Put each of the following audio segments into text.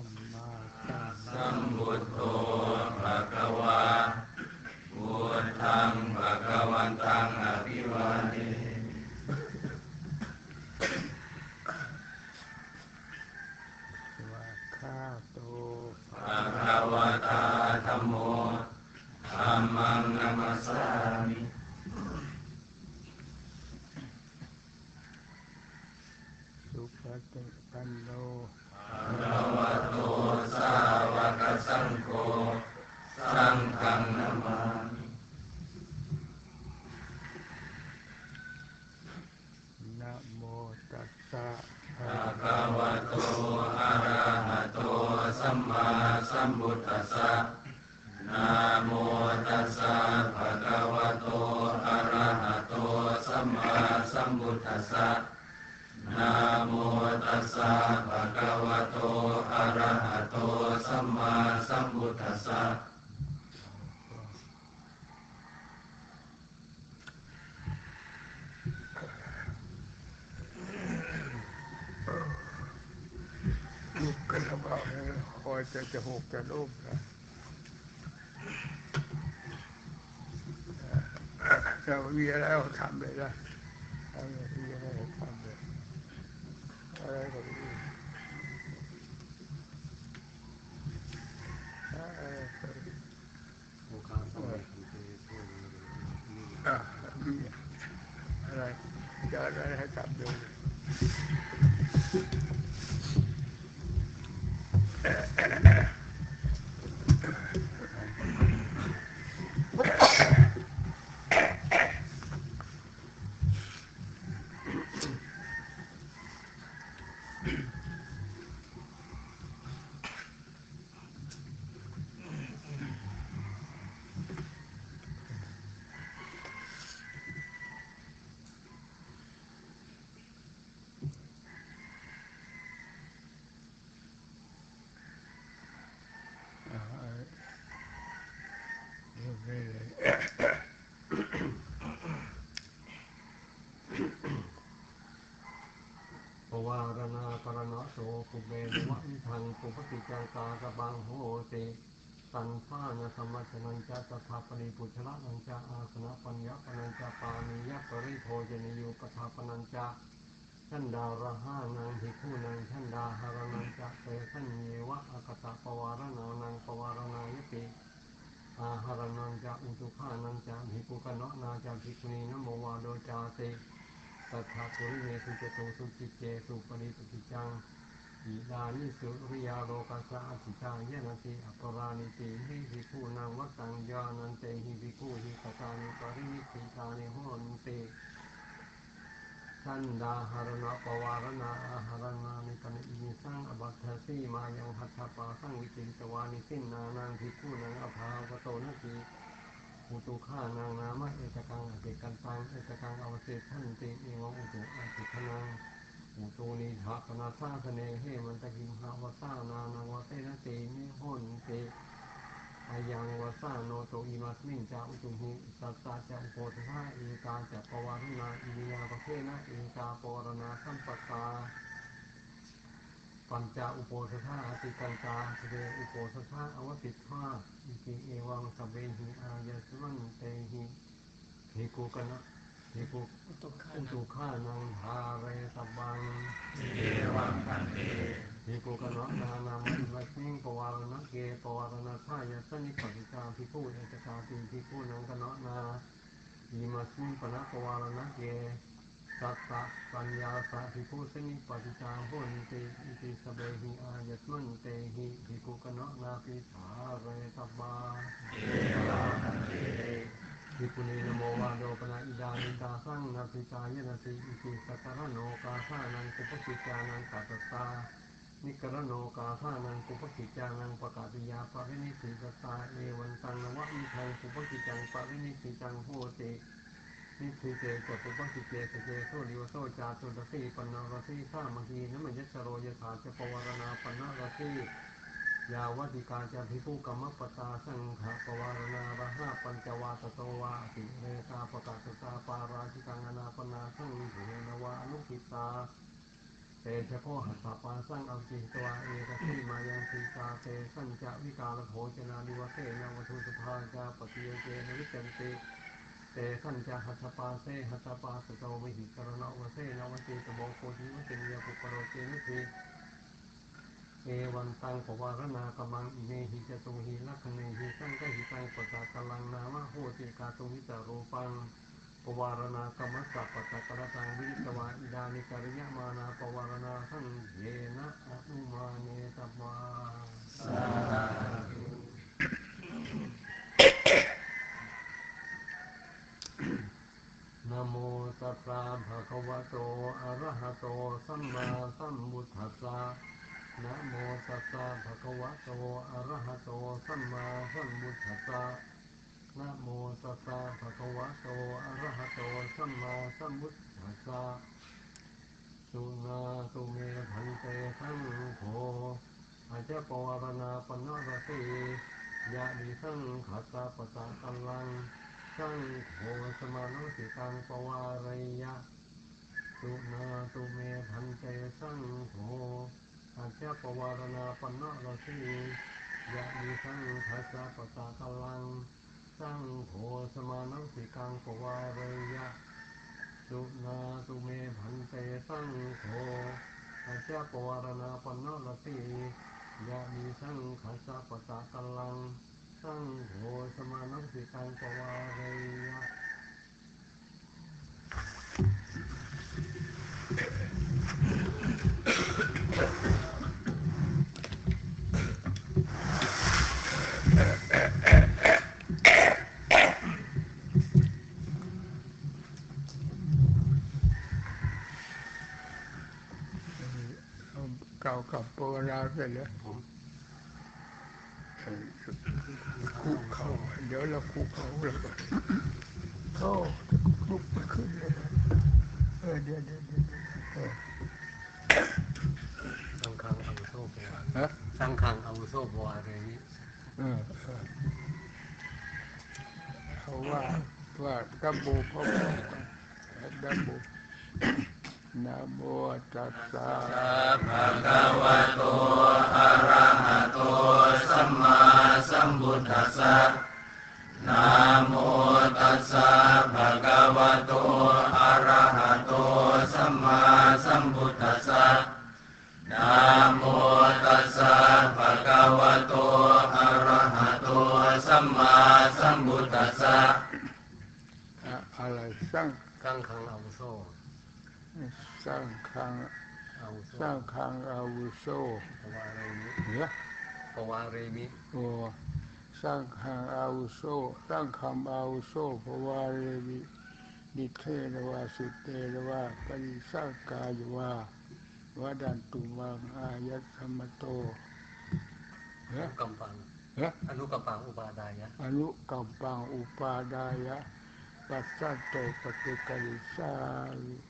หัสสัมมาสัม สัมพุทโธภะคะวาพุทธังภะคะวันตังอภิวาเท วะข้าโต ภะคะวะตาธัมโมธัมมังนัมสสามิ สุปฏิปันโนภะคะวะโตสาวกสังโฆสังฆังนามามิ นะโมตัสสะ ภะคะวะโตอะระหะโตสัมมาสัมพุทธัสสะนะโมตัสสะภะคะวะโตอะระหะโตสัมมาสัมพุทธัสสะนะโมตัสสะภะคะวะโตอะระหะโตสัมมาสัมพุทธัสสะ ลุกกันแล้วบอกให้ค อยจะจะหกจะลูกนะเรามีอะไรเราทำเลยนะเรามีอะไรเราทำเลยอะไรก็ไม่รู้อะไรก็ไม่รู้โอคาสมัยคันเตช่วยนี่อะมีอะไรจะอะไรให้ทำเลย อ่าเรื่องนี้เลย ปวารณาก ระโสกุเบนวัฏทังปุปติจังกากบังโหติสันฆานะสมมัชนัญจะตถาปนิปุชละนัญจะอาสนะปัญญาปนัญจะปานิยปริโภจนิยุปทาปนัญจะชันดาระห้านังภิกขุนังชันดาหารนัญจะเตสัญเยวะอากตะปวารณานังปวารณายติอาหารนังจะอุตุขานังจะภิกขุกนะนาจะภิกขุนีนโมวาโดจาติ ตถาปุริเมสุจโตสุจิเจสุปริปติจังอิดานิสุริยาโลกัสสะอธิตายนติอัปรานิติหิภิกขุนังวัตังญาณันเตหิภิกขุหิกตานิปรินิติตานิโหนเตสันดาหารณปวารณาอาหารนานิปนิอิสังอบัตถสีมายังหัตถปาสังวิจิตวานิสินนานังภิกขุนังอภาวโตนาที อุตุข้านางนามะเอตกังอตกันตังเอตกังอวเสทันติเอวังอุตุอาติคนังอุตุนิหะปนาสาสเนเหมันตะกิมหาวสานานังวเตนะตินิโหนติอายังวสาโนโตอิมัสมิงจาอุตุหิสัสสะจะอุโปทธาเอกาจะปวารณาอิยาปะเทนะเอกาปวารณาสัมปตาปัญจอุโปสถาอติกันตาเสเดอุโปสถาอวติภา อิติเอวังสเบหิอายสมันเตหิเทกุกนะเทกุอุตุขานังทาเรตบังเอวังพันเตเทกุกนะนานามิวัสมิงปวารณะเกปวารณะทายสนิปติจาภิกขุเอตกาติภิกขุนังกนะนาอิมัสมิงปนะปวารณะเก สัตตะปัญญาสาภิภูสนิปฏิจาหุนติอิติสเบหิอายัสมันเตหิภิกุกนะนาปิสาเรตบาเอวังพันเตภิกุนีนโมวาโดปนาอิดานิตาสังนาปิจายนาสิอิติสัตระโนกาสานังกุปกิจานังกัตตานิกรโนกาสานังกุปกิจานังปะกาติยาปรินิสิตตาเอวันตังนวะอิทังกุปกิจังปรินิสิจังโหติ นิสิเจจะปุปสิเจสเจโซลิวโซจาตุรสีปันนรสีข้ามังีนมันยัชโรยถาจะปวารณาปันนรสียาวติกาจะพิภูกรรมปตาสังขะปวารณาระหะปัญจวาตโตวาติเรตาปกาสตาปาราชิกังนาปนาสังวิเนวาอนุกิตาเตชะโพหัสสะปาสังอังกิตวาเอกสีมายังสีกาเตสัญจะวิกาลโภชนาดิวเตนวัตุสุภาจาปฏิเยเจนวิจันติ เตสัญจะหัสสะปาเสหัสสะปาสโตวิหิกรณวเสนวันติตโมโคทิวเตยปุปโรเจนิทีเอวันตังปวารณากมังอิเมหิจตุหิลักขเนหิสังกหิตังปตากลังนามะโหติกาตุวิจารูปังปวารณากรรมสัพพะตะกระตังวิริตวาอิดานิกริยมานาปวารณาทังเยนะอนุมาเนตวาสาธุ นโมตัสสะภะคะวะโต อะระหะโต สัมมาสัมพุทธัสสะนะโมตัสสะภะคะวะโต อะระหะโต สัมมาสัมพุทธัสสะนะโมตัสสะภะคะวะโต อะระหะโต สัมมาสัมพุทธัสสะสุนาตุเมพันเตทังโฆอาจจะปวารณาปนรติยะดิสังขัสสะปะตะกัลลัง สังโฆสมานุสิตังปวารยะสุนาตุเมพันเตสังโฆอาจจะปวารณาปนรติยะดิสังขัสสะปะตะกลังสังโฆสมานังสิกังปวารยะสุนาตุเมพันเตสังโฆอาจาปวารณาปนรติยะมีสังขัสสะปะตะกลัง สังโฆสมานัสิกังปวาเรยะเก่ากับโบราณไปเลย คุกเขาเดี๋ยวเราคุกเขาแล้วก็เขาลุกไม่ขึ้นเลยเออเดี๋ยวเดี๋ยวเดี๋ยวเออสังฆังเอาวุโสปวฮะสังฆังเอาวุโสปวาเรยิเออเออเขาว่าว่าดับบูพระบอกดับบู นะโมตัสสะภะคะวะโต อะระหะโต สัมมาสัมพุทธัสสะนะโมตัสสะภะคะวะโต อะระหะโต สัมมาสัมพุทธัสสะนะโมตัสสะภะคะวะโต อะระหะโต สัมมาสัมพุทธัสสะอะไรสร้างสังฆังอาวุโส สร้างคังอาวุโสสร้างคังอาวุโสปวาเรยิเนี่ยปวาเรมิโอ้สร้างคังอาวุโสสร้างคำอาวุโสเพราะว่าเรวิดิเทนวาสุเตนวาปริสร้างกายวาวดันตุมังอายัตสมโตอเนี่ยนุกัมปังเนี่ยอนุกัมปังอุปาดายะอนุกัมปังอุปาดายะปัสสัตโตปฏิกริสาวิ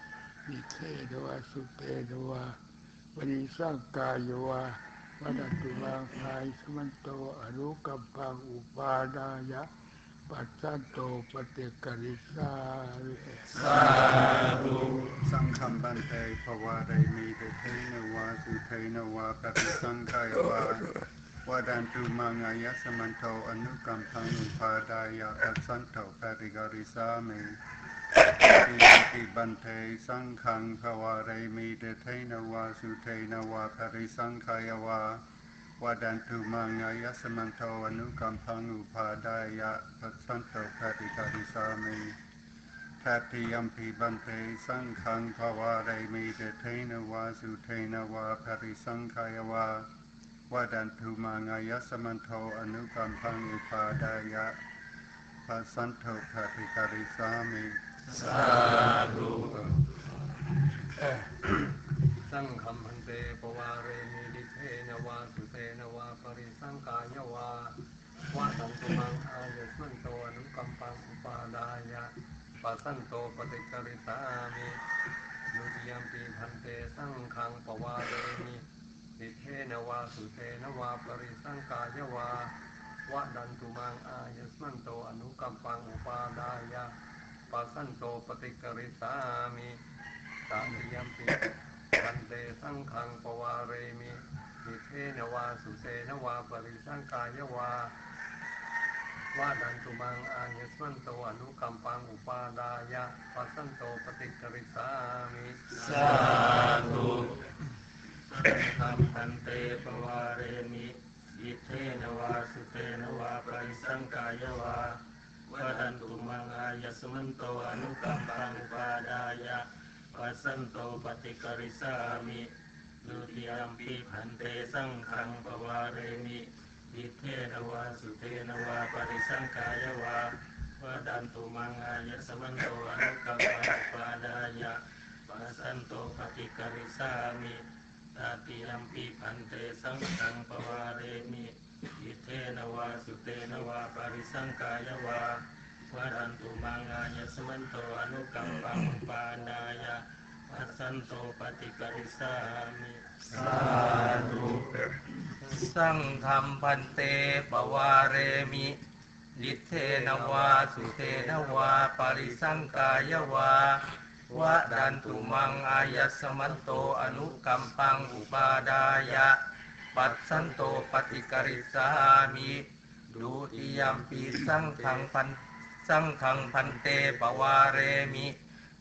มิเทศวาสุเตวาวันนี้สร้างกายวะวัดตุลาคายสมันโตอรุกัมปางอุปาดายะ ปัจจันโตปฏิกริสาสาธุสังฆบันเตภวาไดมีเตเทนวะสุเทนวะปฏิสังฆายวะวัดันตุมังายะสมันโตอนุกัมพังอุปาดายะปัจจันโตปฏิกริสามี ติติบันเทสังฆังภวาไรมีเตเทนวาสุเทนวาปฏิสังขายวาวาดันตุมังายสมันโตอนุกัมพังอุปาดายะปัสสันโตปิกริสามิทัตติยมปิบันเตสังฆังภวาไรมีเตเทนวาสุเทนวาปริสังขายวาวาดันทุมางายสมันโทอนุกัมพังอุปาดายะปัสสันโทภติการิสามิ สาธุสังฆัมพันเตปวาเรมิดิเทนวาสุเตนวาปริสังกายวาวะสันตุมังอายสันโตอนุกัมปังอุปาดายะปัสสันโตปฏิกริสามินุติยมปีพันเตสังฆังปวาเรมิดิเทนวาสุเตนวาปริสังกายวาวะดันตุมังอายสมันโตอนุกัมปังอุปาดายะ ปัสสันโตปฏิกริสามิตาติยมปีวันเตสังขังปวาเรมิมิเทนวาสุเสนวาปริสังกายวาวาดันตุมังอายสมันโตอนุกัมปังอุปาดายะปัสสันโตปฏิกริสามิสาธุธรรมพันเตปวาเรมิยิเทนวาสุเตนวาปริสังกายวา วดันตุมังอายสมันโตอนุกัมปังปาดายะปัสสันโตปฏิกริสามิดุติยมปีพันเตสังขังปวาเรมิยิเทนวาสุเทนวาปริสังกายวาวดันตุมังอายสมันโตอนุกัมปังปาดายะปัสสันโตปฏิกริสามิตาติยัมปีพันเตสังฆังปวาเรมิ อิเทนวาสุเตนวาปริสังกายวาวารันตุมังอายสมันโตอนุกัมปังปาดายะปัสสันโตปฏิกริสามิสาธุสังฆัมพันเตปวาเรมิลิเทนวาสุเทนวาปริสังกายวาวะดันตุมังอายสมันโตอนุกัมปังอุปาดายะ ปัสสันโตปฏิกริสามิดุติยมปีสังขังพันสังขังพันเตปวาเรมิ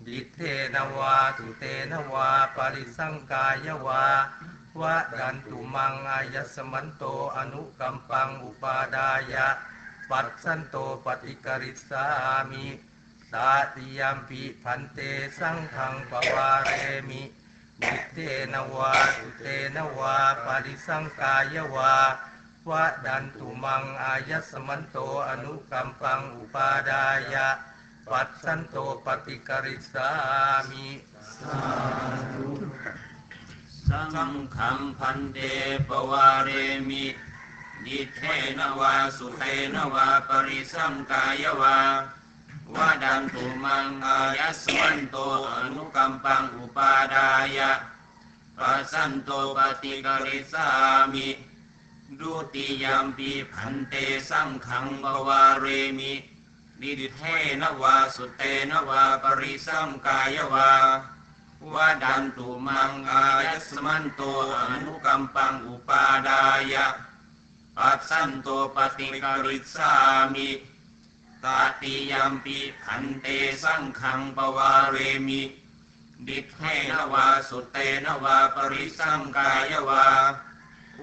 ดิเทนวาสุเตนวาปริสังกายวาวะดันตุมังอายสมันโตอนุกัมปังอุปาดายะ ปัสสันโตปฏิกริสามิตาติยมปิพันเตสังขังปวาเรมิ นิเตนวาสุเตนวาปาริสังกายวาวะดันตุมังอายสมันโตอนุกัมปังอุปาดายะ ปัสสันโตปฏิกริสามิสาธุสังฆังพันเตปวาเรมินิเทนวาสุเทนวาปริสังกายวา นตุมังอายัสมันโตอนุกัมปังอุปาดายะปัสสันโตปฏิกริสามิดุติยามปีพันเตสังขังบวาเรมิดิเทนวาสุเตนวาปริสังกายวาวาดันตุมังอายัสมันโตอนุกัมปังอุปาดายะปัสสันโตปฏิกริสามิ ตาติยามปีพันเตสังขังปวาเรมิดิเทนวาสุเตนวาปริสังกายวา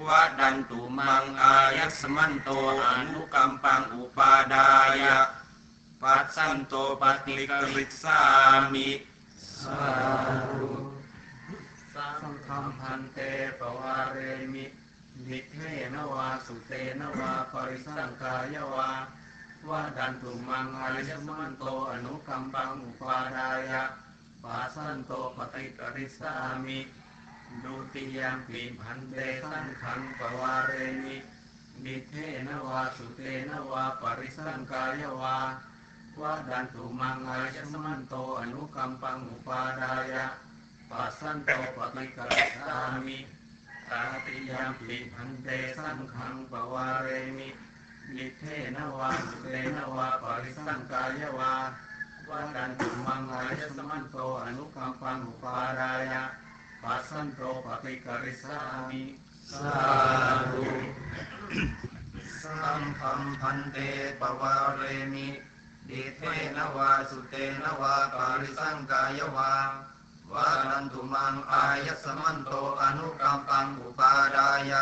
วาดันตุมังอายัสมันโตอนุกัมปังอุปาดายะปัสสันโตปฏิกริสามิสาธุสังฆัมพันเตปวาเรมินิเทนวาสุเตนวาปริสังกายวา ว่าดันตุมังอายสมันโตอนุกัมปังอุปาดายะปัสสันโตปฏิกริสามิดุติยามปีพันเตสังขังปวาเรมินิเทนวาสุเตนวาปริสังกายวาว่าดันตุมังอายสมันโตอนุกัมปังอุปาดายะปัสสันโตปฏิกริสามิตาติยามปีพันเตสังขังปวาเรมิ นิเทนวาสุเตนวาปริสังกายวาวาดันตุมังอายสมันโตอนุกัมปังอุปาดายะปัสสันโตปฏิกริสามิสาธุสังฆัมพันเตปวาเรมิดิเทนวาสุเตนวาปริสังกายวาวาดันตุมังอายสมันโตอนุกัมปังอุปาดายะปัสสันโตปฏิกริสามิดุติยมปีพันเรมิดิเทนวาสุเตนวาปริสังกายวาวารันตุมังอายัสมันโตอนุกัมปังอุปาดายะ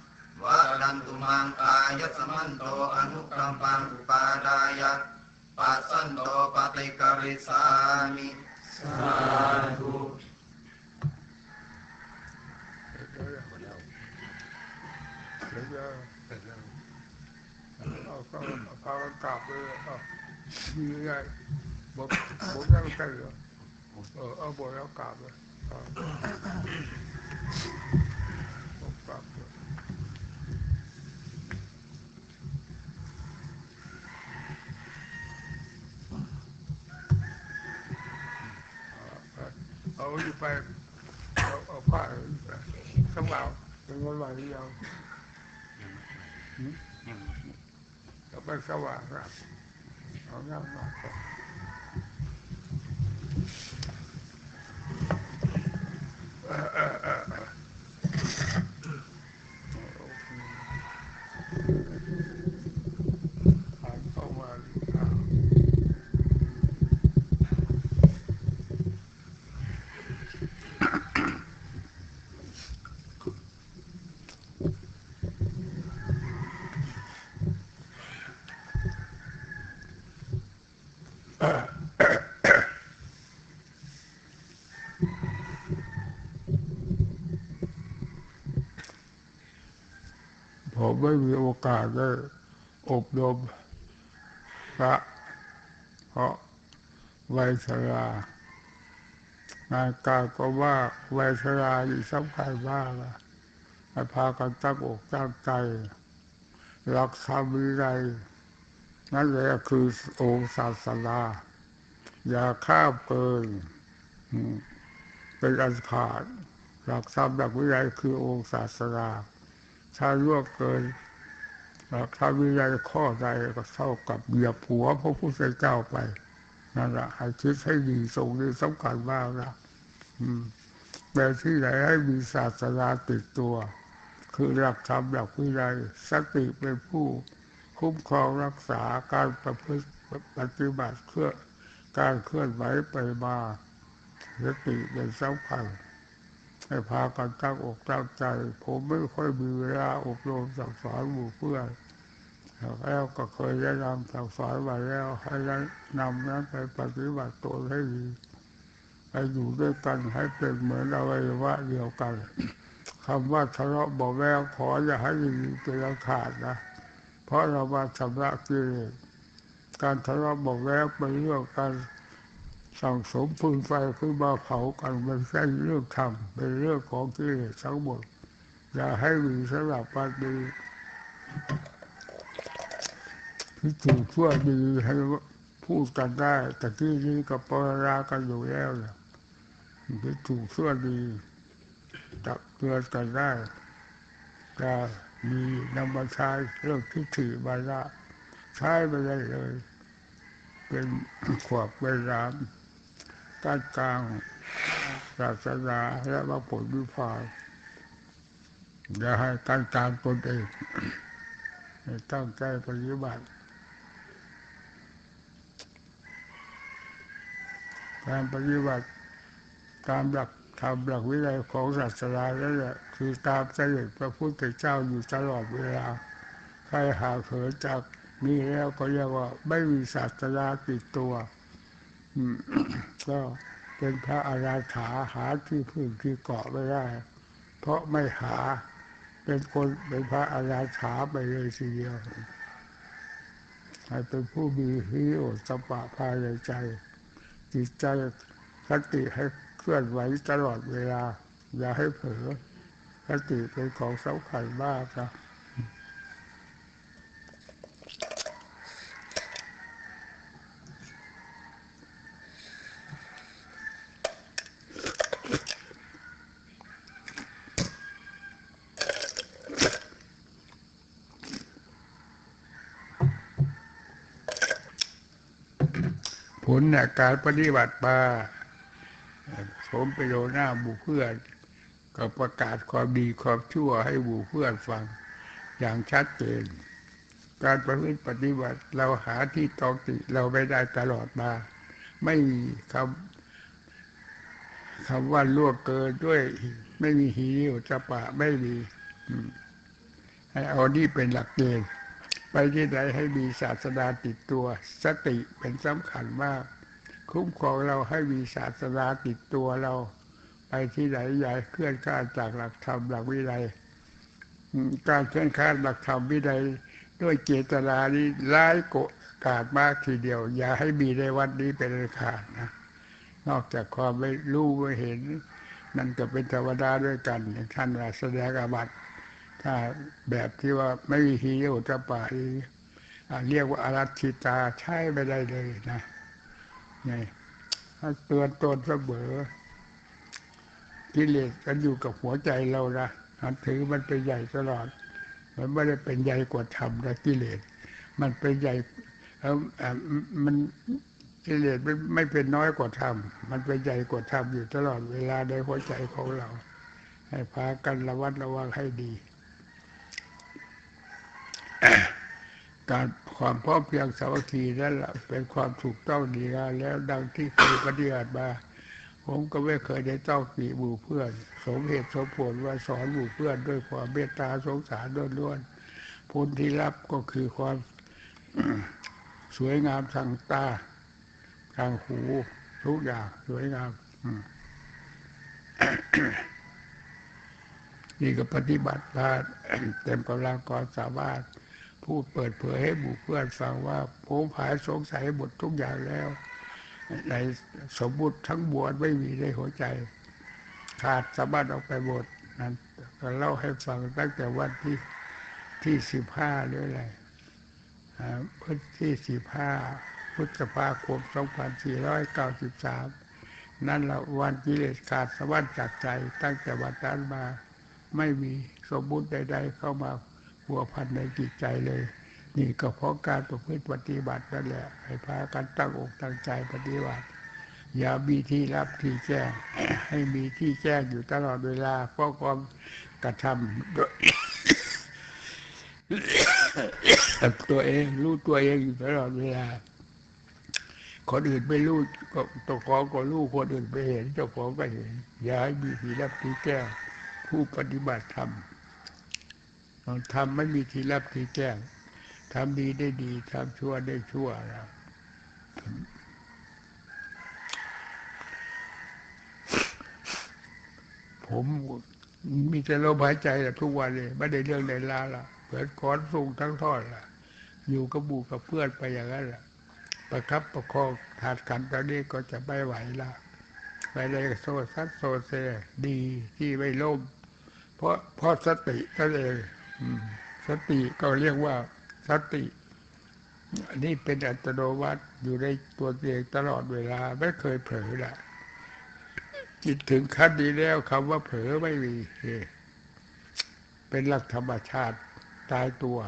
วาสุเตนวาปาริสังกายวาวะดันตุมังกายสมันโตอนุกัมปังอุปาดายะปัสสันโตปฏิกริสามิสาธุเดี๋ยวจะเสร็จแล้วเอาก็เอาพากันกลับเลยเอามีอะไรบอกบอกยังใจเหรอเออเอาบอกแล้วกลับเลยเอาบอกกลับเลย เอาเอาอยู่ไปเอาเอาผ้าไปสำหรับเป็นวันไหวหรือยัง ก็ไปสว่างครับเอาน้ำมาก่อนเออเออเออเออผ่านเข้ามาอ่า ผม ไม่มีโอกาสได้อบรมพระเพราะวัยชรางานการก็ว่าวัยชราที่สำคัญมากนะให้พากันตั้งอกตั้งใจรักษาวินัยนั่นแหละคือองค์ศาสนาอย่าข้ามเกินเป็นอันขาดหลักธรรมหลักวินัยคือองค์ศาสนา ถ้าล่วงเกินหลักธรรมวินัยข้อใดก็เท่ากับเหยียบหัวพระพุทธเจ้าไปนั่นแหละให้คิดให้ดีทรงนี้สำคัญมากนะแต่ที่ไหนให้มีศาสนาติดตัว คือหลักธรรมหลักวินัยสติเป็นผู้คุ้มครองรักษาการประพฤติปฏิบัติเคลื่อการเคลื่อนไหวไปมาสติเป็นสำคัญ ให้พากันตั้งอกตั้งใจ ผมไม่ค่อยมีเวลาอบรมสั่งสอนหมู่เพื่อนแล้วก็เคยแนะนำสั่งสอนมาแล้วให้นำนั้นไปปฏิบัติตัวให้ดีให้อยู่ด้วยกันให้เป็นเหมือนอวัยวะเดียวกันคำว่าทะเลาะเบอกแววขออย่าให้มีเป็นอันขาดนะเพราะเรามาชำระกิเลสการทะเลาะเบอกแววเป็นเรื่องการ สั่งสมฟืนไฟขึ้นมาเผากันมันเรื่องธรรมเป็นเรื่องของกิเลสทั้งหมด อย่าให้มีสำหรับวันดีที่ถูกชั่วดีให้พูดกันได้แต่ที่นี้ก็ปรากันอยู่แล้วนะที่ถูชั่วดีตักเตือนกันได้จะมีนำมาใช้เรื่องทิฏฐิมาละใช้ไปได้เลย เป็นขวบเป็นรา มก้านกลางศาสนาและว่าผลวิพากอย่าให้การกลางตนเองให้ตั้งใจปฏิบัติการปฏิบัติตามหลักธรรมหลักวินัยของศาสนานั่นแหละคือตามเสด็จพระพุทธเจ้าอยู่ตลอดเวลา ใครหาเขินจากนี้แล้วก็เรียกว่าไม่มีศาสนาติดตัว ก็เป็นพระอาราถาหาที่พึ่งที่เกาะไม่ได้ เพราะไม่หาเป็นคนเป็นพระอาราถาไปเลยทีเดียวให้เป็นผู้มีฮิโอตสปะภายในใจ จิตใจสติให้เคลื่อนไหวตลอดเวลา อย่าให้เผลอสติเป็นของสำคัญมากนะ ผลเนี่ยการปฏิบัติมาผมไปโยหน้าหมู่เพื่อน ก็ประกาศความดีความชั่วให้หมู่เพื่อนฟังอย่างชัดเจน การประพฤติปฏิบัติเราหาที่ตองติเราไม่ได้ตลอดมา ไม่มีคำคำว่าล่วงเกินด้วย ไม่มีหีริโอตตปะไม่มีให้เอานี่เป็นหลักเกณฑ์ ไปที่ไหนให้มีศาสนาติดตัว สติเป็นสำคัญมาก คุ้มครองเราให้มีศาสนาติดตัวเรา ไปที่ไหนอย่าให้เคลื่อนข้าจากหลักธรรมหลักวินัยการเคลื่อนข้าหลักธรรมวินัยด้วยเจตนานี้ร้ายโกกาดมากทีเดียว อย่าให้มีในวันนี้เป็นขาดนะนอกจากความไม่รู้ไม่เห็น นั่นก็เป็นธรรมดาด้วยกัน ท่านาแสดงอาบัติ ถ้าแบบที่ว่าไม่มีฮีโอตปาอีอ่าเรียกว่าอารัชิตาใช้ไม่ได้เลยนะไงถ้าเตือนตนเสมอกิเลสกันอยู่กับหัวใจเรานะหันถือมันเป็นใหญ่ตลอด มันไม่ได้เป็นใหญ่กว่าธรรมนะกิเลส มันเป็นใหญ่เออมันกิเลสไม่ไม่เป็นน้อยกว่าธรรม มันเป็นใหญ่กว่าธรรมอยู่ตลอดเวลาในหัวใจของเรา ให้พากันระวัดระวังให้ดี การความพร้อมเพียงสามัคคีนั่นแหละเป็นความถูกต้องดีงามแล้วดังที่เคยปฏิบัติมาผมก็ไม่เคยได้ต้องปีหมู่เพื่อน สมเหตุสมผลว่าสอนหมู่เพื่อนด้วยความเมตตาสงสารล้วนๆผลที่รับก็คือความสวยงามทางตาทางหูทุกอย่างสวยงามนี่ก็ปฏิบัติมาเต็มกำลังความสามารถ พูดเปิดเผยให้หมู่เพื่อนฟังว่าผมหายสงสัยหมดทุกอย่างแล้ว ในสมมุติทั้งมวลไม่มีในหัวใจ ขาดสมบัติออกไปหมดนั้นก็เล่าให้ฟังตั้งแต่วันที่ที่สิบห้าหรืออะไรอ่าพุทธที่สิบห้าพฤษภาคมสองพันสี่ร้อยเก้าสิบสามนั่นละวันกิเลสขาดสวรรค์จากใจ ตั้งแต่วันนั้นมาไม่มีสมมุติใด ๆ เข้ามา หัวพันในจิตใจเลย นี่ก็เพราะการประพฤติปฏิบัตินั่นแหละให้พากันตั้งอกตั้งใจปฏิบัติ อย่ามีที่รับที่แจ้ง ให้มีที่แจ้งอยู่ตลอดเวลาเพราะความกระทำโดยตัวเองรู้ตัวเองอยู่ตลอดเวลาคนอื่นไม่รู้ก็ตัวของก็รู้คนอื่นไปเห็นเจ้าของก็เห็น อย่าให้มีที่รับที่แจ้งผู้ปฏิบัติธรรม ทำไม่มีที่รับที่แจ้งทำดีได้ดีทำชั่วได้ชั่วนะผมมีแต่ลมหายใจแหละทุกวันเลย ไม่ได้เรื่องใดลาละเปิดคอนสูงทั้งทอดละอยู่กับบูกับเพื่อนไปอย่างนั้นละประคับประคองขาดขันตอนนี้ก็จะไม่ไหวละไปเลยโซซัดโซเซดีที่ไม่ล่ม เพราะเพราะสตินั่นเอง สติก็เรียกว่าสติอันนี้เป็นอัตโนมัติอยู่ในตัวเองตลอดเวลาไม่เคยเผลอละจิตถึงขั้นนี้แล้วคำว่าเผลอไม่มี เป็นหลักธรรมชาติตายตัว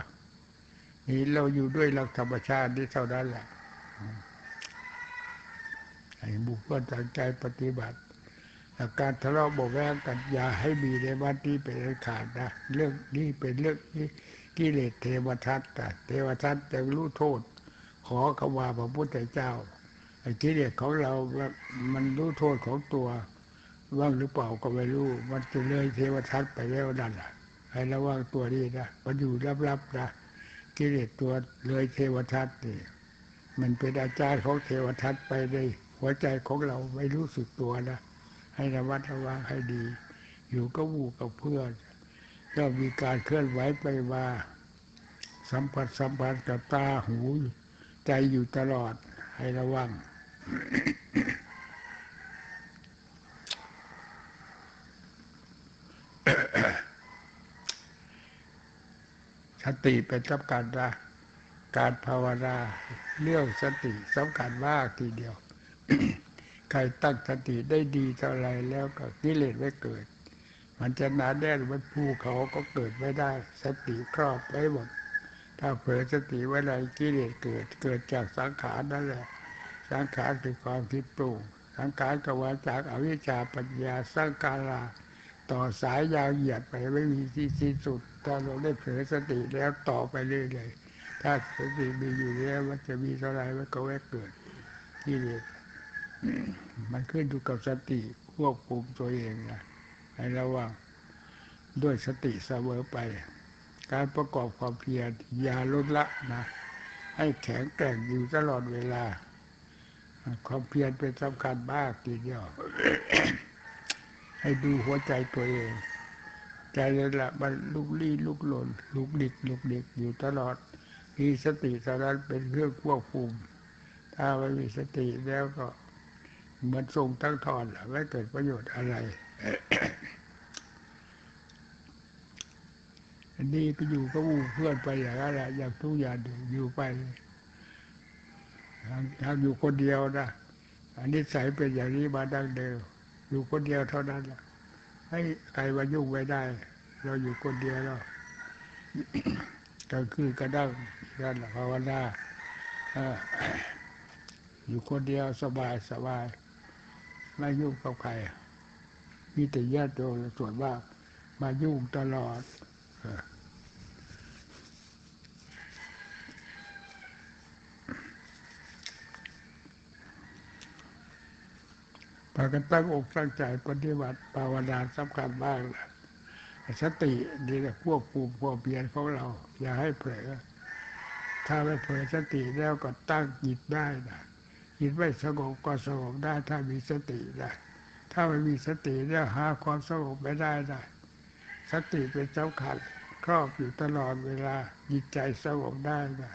นี่เราอยู่ด้วยหลักธรรมชาตินี้เท่านั้นแหละให้บุคคลตั้งใจปฏิบัติ อาการทะเลาะเบอกแว้งกันอย่าให้มีในวันนี้เป็นอันขาดนะเรื่องนี้เป็นเรื่องนี้กิเลสเทวทัตแต่เทวทัตจะรู้โทษ ขอขมาพระพุทธเจ้าไอ้กิเลสของเรา มันรู้โทษของตัวว่างหรือเปล่าก็ไม่รู้ มันจะเลยเทวทัตไปแล้วนั่นแหละให้ระวังตัวนี้นะมันอยู่ลับๆนะกิเลสตัวเลยเทวทัตนี่มันเป็นอาจารย์ของเทวทัตไปในหัวใจของเราไม่รู้สึกตัวนะ ให้ระมัดระวังให้ดี อยู่กับหมู่กับเพื่อนก็มีการเคลื่อนไหวไปมาสัมผัสสัมพันธ์กับตาหู ใจอยู่ตลอดให้ระวัง สติเป็นสำคัญนะการภาวนาเรื่องสติสำคัญมากทีเดียว ใครตั้งสติได้ดีเท่าไรแล้วก็กิเลสไม่เกิด มันจะหนาแน่นมันภูเขาก็เกิดไม่ได้ สติครอบไว้หมด ถ้าเผลอสติไว้ไรกิเลสเกิด เกิดจากสังขารนั่นแหละ สังขารคือความคิดปรุง สังขารก็ว่าจากอวิชชาปัญญาสร้างกาลาต่อสายยาวเหยียดไปไม่มีที่สิ้นสุด ถ้าเราได้เผลอสติแล้วต่อไปเรื่อยๆถ้าสติมีอยู่แล้วมันจะมีเท่าไรมันก็แวกเกิดกิเลส มันขึ้นอยู่กับสติควบคุมตัวเองนะให้ระวังด้วยสติเสมอไป การประกอบความเพียรอย่าลดละนะให้แข็งแกร่งอยู่ตลอดเวลา ความเพียรเป็นสำคัญมากทีเดียวให้ดูหัวใจตัวเอง ใจเลยละมันลุกลี้ลุกหล่นลุกดิกลุกดิกอยู่ตลอด มีสติเท่านั้นเป็นเครื่องควบคุม ถ้าไม่มีสติแล้วก็ เหมือนทรงทั้งทอนแหละไม่เกิดประโยชน์อะไร อันนี้ก็อยู่กับหมู่เพื่อนไปอย่างนั้นแหละอย่างทุกอย่างอยู่ไปทำอยู่คนเดียวนะอันนี้ใส่เป็นอย่างนี้มาดั้งเดิมอยู่คนเดียวเท่านั้นแหละให้ใครมายุ่งไม่ได้ เราอยู่คนเดียวแล้วกลางคืนก็ดั้งนั่นแหละภาวนาอยู่คนเดียวสบายสบาย ไม่ยุ่งกับใครมีแต่ญาติโยมส่วนมามายุ่งตลอดพากันตั้งอกตั้งใจปฏิบัติภาวนาสำคัญมากนะสตินี่แหละควบคุมความเพียรของเรา อย่าให้เผลอถ้าไม่เผลอสติแล้วก็ตั้งจิตได้นะ จิตไม่สงบก็สงบได้ถ้ามีสติได้ถ้าไม่มีสติแล้วหาความสงบไม่ได้ได้ สติเป็นสำคัญครอบอยู่ตลอดเวลาจิตใจสงบได้นะ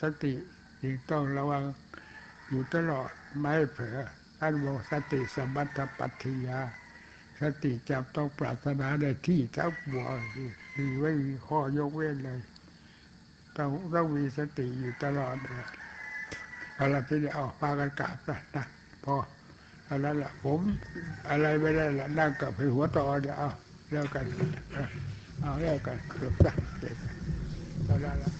สติจึงต้องระวังอยู่ตลอดไม่เผลอท่านบอกสติสมัติปัตถิยา สติจับต้องปรารถนาได้ที่ทั้งปวงคือไม่มีข้อยกเว้นเลยต้องต้องมีสติอยู่ตลอดเลย เอาละพี่เอาพากันกราบนะนะพอเอาละละผมอะไรไม่ได้ละนั่งกับไปหัวต่อเดี๋ยวเอาแล้วกันเอาแล้วกันเกือบจะเด็กเอาละละ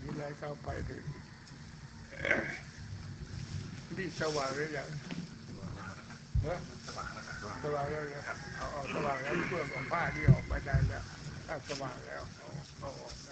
มีอะไรเข้าไปถึงนี่สว่างหรือยัง นะสว่างแล้วสว่างแล้วเอาเอาสว่างแล้วเพื่อเอาผ้าที่ออกไปได้แล้วถ้าสว่างแล้วเอาออก